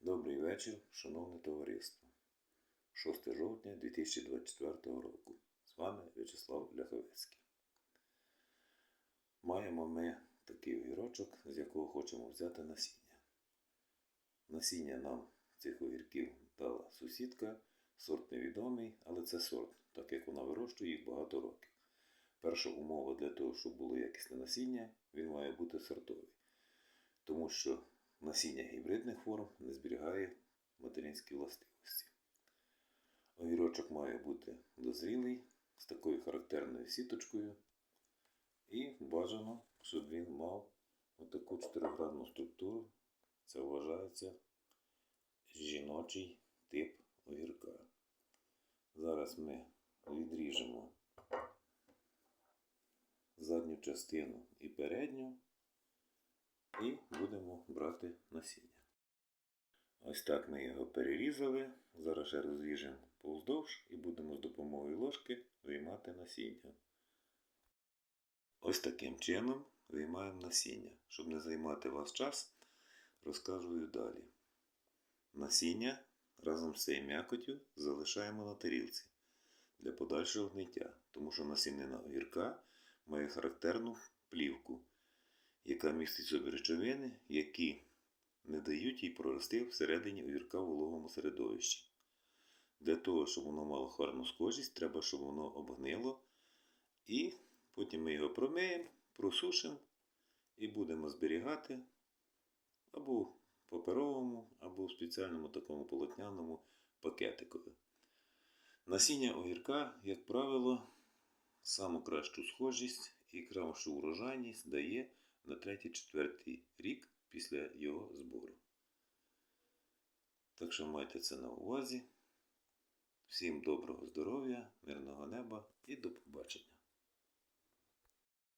Добрий вечір, шановне товариство. 6 жовтня 2024 року. З вами В'ячеслав Ляховецький. Маємо ми такий огірочок, з якого хочемо взяти насіння. Насіння нам цих огірків дала сусідка, сорт невідомий, але це сорт, так як вона вирощує їх багато років. Перша умова для того, щоб було якісне насіння, він має бути сортовий. Тому що насіння гібридних форм не зберігає материнські властивості. Огірочок має бути дозрілий, з такою характерною сіточкою. І бажано, щоб він мав отаку чотиригранну структуру. Це вважається жіночий тип огірка. Зараз ми відріжемо задню частину і передню і будемо брати насіння. Ось так ми його перерізали. Зараз ще розріжемо повздовж і будемо з допомогою ложки виймати насіння. Ось таким чином виймаємо насіння. Щоб не займати вас час, розказую далі. Насіння разом з цією м'якотю залишаємо на тарілці для подальшого гниття, тому що насінина огірка має характерну плівку, яка містить собі речовини, які не дають їй прорости всередині огірка в вологому середовищі. Для того, щоб воно мало гарну схожість, треба, щоб воно обгнило. І потім ми його промиємо, просушимо і будемо зберігати або в паперовому, або в спеціальному такому полотняному пакетикові. Насіння огірка, як правило, саму кращу схожість і кращу урожайність дає на 3-4 рік після його збору. Так що майте це на увазі. Всім доброго здоров'я,